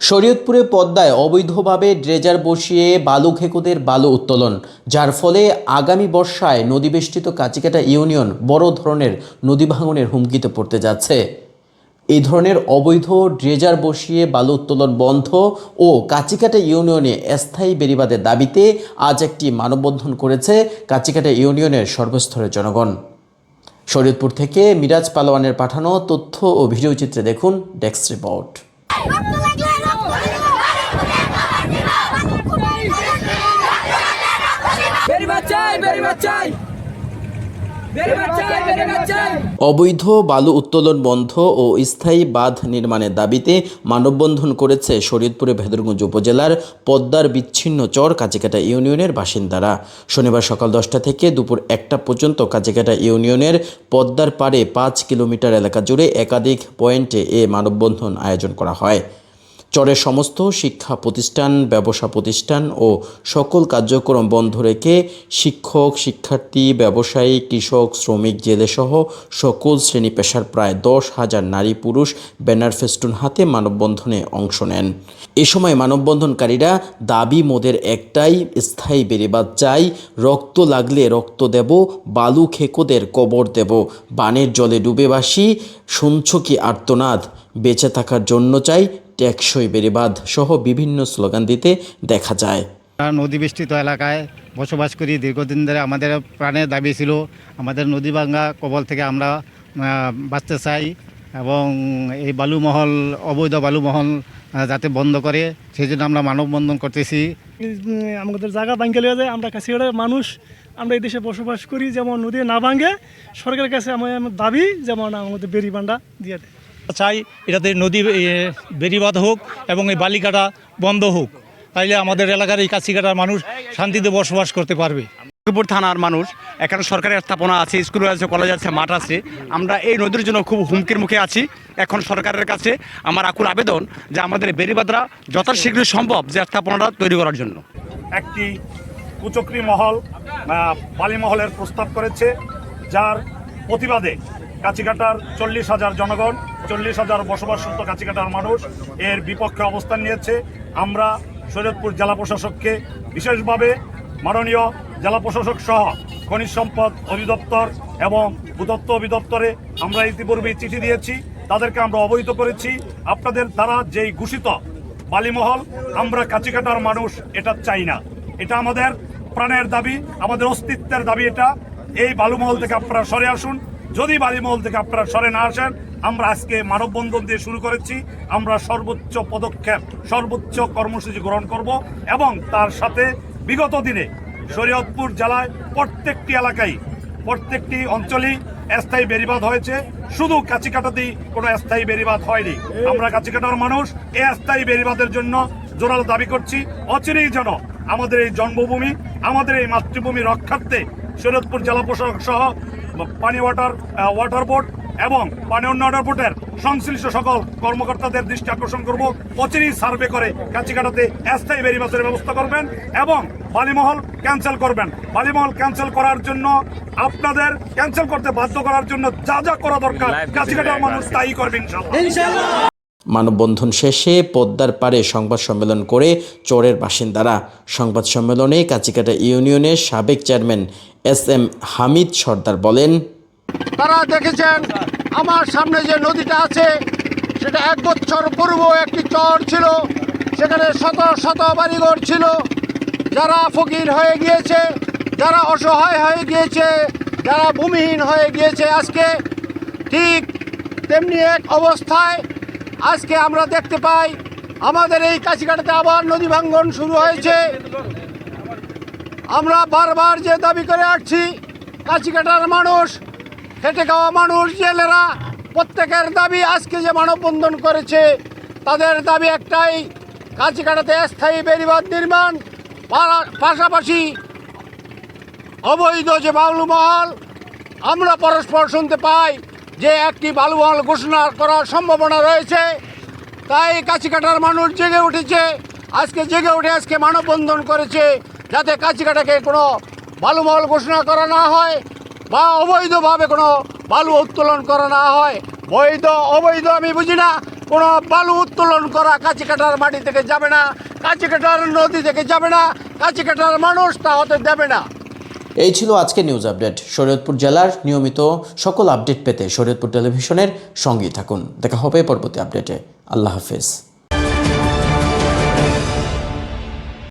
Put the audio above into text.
শরীয়তপুরে পদ্মায় অবৈধভাবে ড্রেজার বসিয়ে বালু খেকুদের বালু উত্তোলন, যার ফলে আগামী বর্ষায় নদীবেষ্টিত কাচিকাটা ইউনিয়ন বড় ধরনের নদী ভাঙনের হুমকিতে পড়তে যাচ্ছে। এই ধরনের অবৈধ ড্রেজার বসিয়ে বালু উত্তোলন বন্ধ ও কাচিকাটা ইউনিয়নে স্থায়ী বেরিবাদের দাবিতে আজ একটি মানববন্ধন করেছে কাচিকাটা ইউনিয়নের সর্বস্তরের জনগণ। শরীয়তপুর থেকে মিরাজ পালোয়ানের পাঠানো তথ্য ও ভিডিওচিত্রে দেখুন ডেস্ক রিপোর্ট। অবৈধ বালু উত্তোলন বন্ধ ও স্থায়ী বাঁধ নির্মাণের দাবিতে মানববন্ধন করেছে শরীয়তপুরে ভেদরগঞ্জ উপজেলার পদ্মার বিচ্ছিন্ন চর কাচিকাটা ইউনিয়নের বাসিন্দারা। শনিবার সকাল দশটা থেকে দুপুর একটা পর্যন্ত কাচিকাটা ইউনিয়নের পদ্মার পাড়ে পাঁচ কিলোমিটার এলাকা জুড়ে একাধিক পয়েন্টে এ মানববন্ধন আয়োজন করা হয়। চরের সমস্ত শিক্ষা প্রতিষ্ঠান, ব্যবসা প্রতিষ্ঠান ও সকল কার্যক্রম বন্ধ রেখে শিক্ষক, শিক্ষার্থী, ব্যবসায়ী, কৃষক, শ্রমিক, জেলেসহ সকল শ্রেণি পেশার প্রায় দশ হাজার নারী পুরুষ ব্যানার ফেস্টুন হাতে মানববন্ধনে অংশ নেন। এ সময় মানববন্ধনকারীরা দাবি, মোদের একটাই স্থায়ী বেড়িবাদ চাই, রক্ত লাগলে রক্ত দেব, বালু খেকোদের কবর দেব, বানের জলে ডুবে বাসি, শুনছ কি আর্তনাদ, বেঁচে থাকার জন্য চাই টেকসই বেড়িবাঁধ সহ বিভিন্ন স্লোগান দিতে দেখা যায়। আমরা নদী বেষ্টিত এলাকায় বসবাস করি। দীর্ঘদিন ধরে আমাদের প্রাণের দাবি ছিল আমাদের নদী ভাঙ্গা কবল থেকে আমরা বাঁচতে চাই এবং এই বালুমহল অবৈধ বালুমহল যাতে বন্ধ করে সেই জন্য আমরা মানববন্ধন করতেছি। আমাদের জায়গা ভাঙ্গে লিয়ে যায় আমরা কাছিগড়ের মানুষ আমরা এই দেশে বসবাস করি যেমন নদী না ভাঙে সরকারের কাছে আমার আমার দাবি যেমন আমাদের বেরিবান্ডা দিয়ে দেয়। চাই এটাতে নদী বেড়িবাঁধ হোক এবং এই বালিকাটা বন্ধ হোক। তাইলে আমাদের এলাকার এই কাছিকাটার মানুষ শান্তিতে বসবাস করতে পারবে। দুপুর থানার মানুষ এখানে সরকারি স্থাপনা আছে স্কুল আছে কলেজ আছে মাঠ আছে। আমরা এই নদীর জন্য খুব হুমকির মুখে আছি। এখন সরকারের কাছে আমার আকুল আবেদন যে আমাদের বেরিবাদরা যথাশীঘ্র সম্ভব যে স্থাপনাটা তৈরি করার জন্য। একটি কুচক্রি মহল আহ, বালি মহলের প্রস্তাব করেছে যার প্রতিবাদে কাছিকাটার চল্লিশ হাজার জনগণ, চল্লিশ হাজার বসবাসরত কাছিকাটার মানুষ এর বিপক্ষে অবস্থান নিয়েছে। আমরা শরীয়তপুর জেলা প্রশাসককে বিশেষভাবে মাননীয় জেলা প্রশাসক সহ খনিজ সম্পদ অধিদপ্তর এবং ভূতত্ত্ব অধিদপ্তরে আমরা ইতিপূর্বেই চিঠি দিয়েছি। তাদেরকে আমরা অবহিত করেছি। আপনাদের দ্বারা যেই ঘোষিত বালিমহল, আমরা কাছিকাটার মানুষ, এটা চাই না। এটা আমাদের প্রাণের দাবি, আমাদের অস্তিত্বের দাবি এটা। এই বালুমহল থেকে আপনারা সরে আসুন। যদি বালিমহল থেকে আপনারা সরে না আসেন, আমরা আজকে মানববন্ধন দিয়ে শুরু করেছি। আমরা সর্বোচ্চ পদক্ষেপ, সর্বোচ্চ কর্মসূচি গ্রহণ করব এবং তার সাথে বিগত দিনে শরীয়তপুর জেলায় প্রত্যেকটি এলাকায়, প্রত্যেকটি অঞ্চলেই স্থায়ী বেরিবাদ হয়েছে। শুধু কাছিকাটাতেই কোনো স্থায়ী বেরিবাদ হয়নি। আমরা কাছিকাটার মানুষ এই স্থায়ী বেরিবাদের জন্য জোরালো দাবি করছি। অচিরেই যেন আমাদের এই জন্মভূমি, আমাদের এই মাতৃভূমি রক্ষার্থে শরীয়তপুর জেলা প্রশাসক সহ পানি ওয়াটার ওয়াটার বোর্ড এবং পানি উন্নয়ন বোর্ডের সংশ্লিষ্ট সকল কর্মকর্তাদের দৃষ্টি আকর্ষণ করব। অচিরেই সার্ভে করে কাছিকাটাতে স্থায়ী বেরিবাসের ব্যবস্থা করবেন এবং বালিমহল ক্যান্সেল করবেন। বালিমহল ক্যান্সেল করার জন্য আপনাদের ক্যান্সেল করতে বাধ্য করার জন্য যা যা করা দরকার কাছিকাটার মানুষ তাই করবে ইনশাল্লাহ। মানববন্ধন শেষে পদ্মার পারে সংবাদ সম্মেলন করে চরের বাসিন্দারা। সংবাদ সম্মেলনে কাচিকাটা ইউনিয়নের সাবেক chairman S M Hamid Sardar বলেন, তারা দেখেছেন, আমার সামনে যে নদীটা আছে, সেটা এক বছর পূর্ব একটি চর ছিল, সেখানে শত শত বাড়িঘর ছিল। যারা ফকির হয়ে গিয়েছে, যারা অসহায় হয়ে গিয়েছে, যারা ভূমিহীন হয়ে গিয়েছে, আজকে ঠিক তেমনি এক অবস্থায় আজকে আমরা দেখতে পাই, আমাদের এই কাছিকাটাতে আবার নদী ভাঙ্গন শুরু হয়েছে। আমরা বারবার যে দাবি করে আসছি কাছিকাটার মানুষ, খেটে খাওয়া মানুষ, জেলেরা, প্রত্যেকের দাবি আজকে যে মানববন্ধন করেছে, তাদের দাবি একটাই কাছিকাটাতে স্থায়ী বেড়িবাঁধ নির্মাণ পাশাপাশি অবৈধ যে বাউলু মহল, আমরা পরস্পর শুনতে পাই যে একটি বালুমহল ঘোষণা করার সম্ভাবনা রয়েছে, তাই কাছিকাটার মানুষ জেগে উঠেছে। আজকে জেগে উঠে আজকে মানববন্ধন করেছে, যাতে কাছিকাটাকে কোনো বালুমহল ঘোষণা করা না হয় বা অবৈধভাবে কোনো বালু উত্তোলন করা না হয়। বৈধ, অবৈধ আমি বুঝি না, কোনো বালু উত্তোলন করা কাছিকাটার মাটি থেকে যাবে না, কাছিকাটার নদী থেকে যাবে না, কাছিকাটার মানুষ তা হতে দেবে না। এই ছিল আজকে নিউজ আপডেট শরীয়তপুর জেলার নিয়মিত সকল আপডেট পেতে শরীয়তপুর টেলিভিশনের সঙ্গেই থাকুন। দেখা হবে পরবর্তী আপডেটে আল্লাহ হাফেজ।